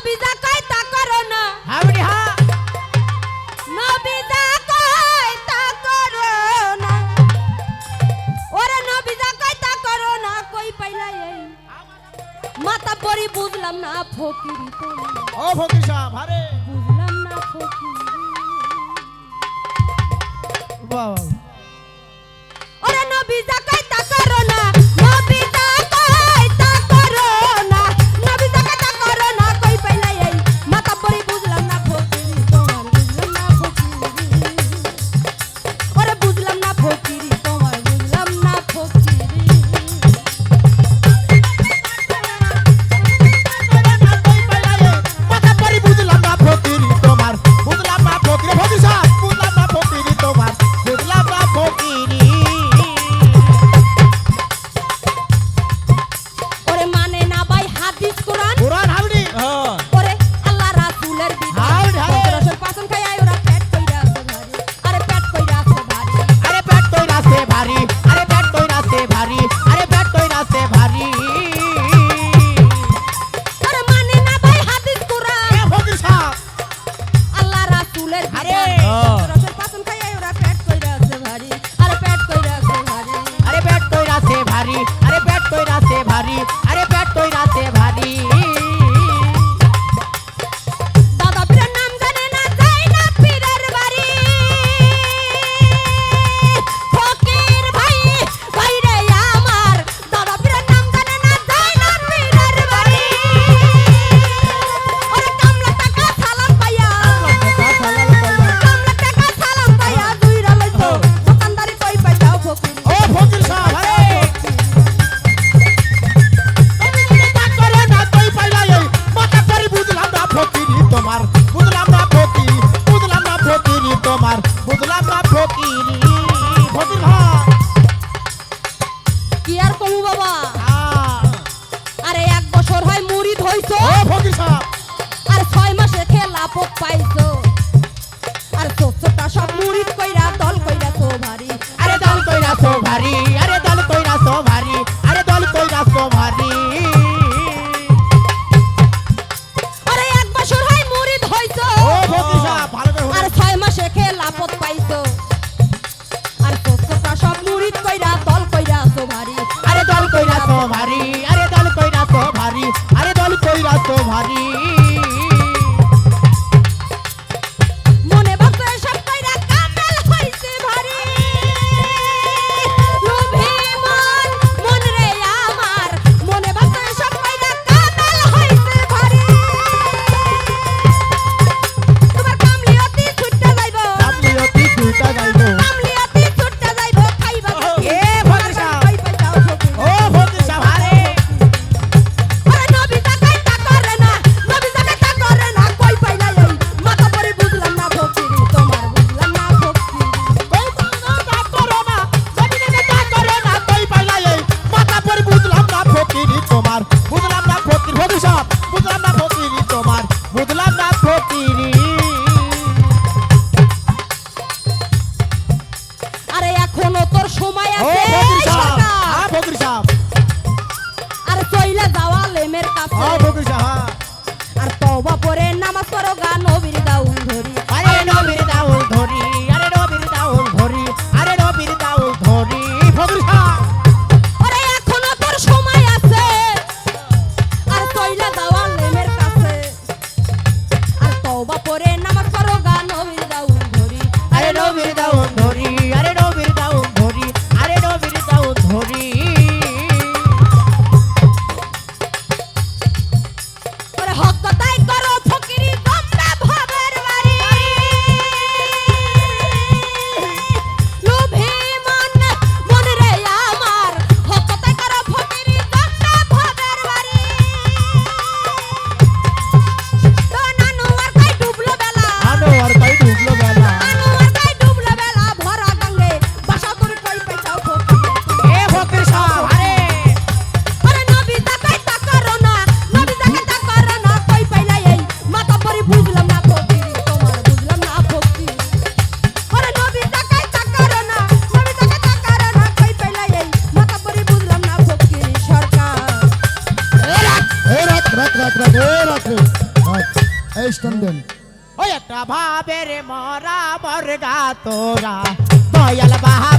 নবীজা কয় তা করো না। হাবড়ি হা। নবীজা কয় তা করো না। ওরে নবীজা কয় তা করো না কমু বাবা। আরে এক বছর হয় মুড়ি ধইছো? আর ছয় মাসে খেলা পোক পাইছো। আর চোখটা সব মুড়ি কইরা দল কইরা ভারী আরে দল কইরা তো ভারী। morena. রাখ রাখ এ রাখ আচ্ছা, এই স্ট্যান্ডেন ওই একটা ভাবের মরা মরগা তোরা দয়াল বাহা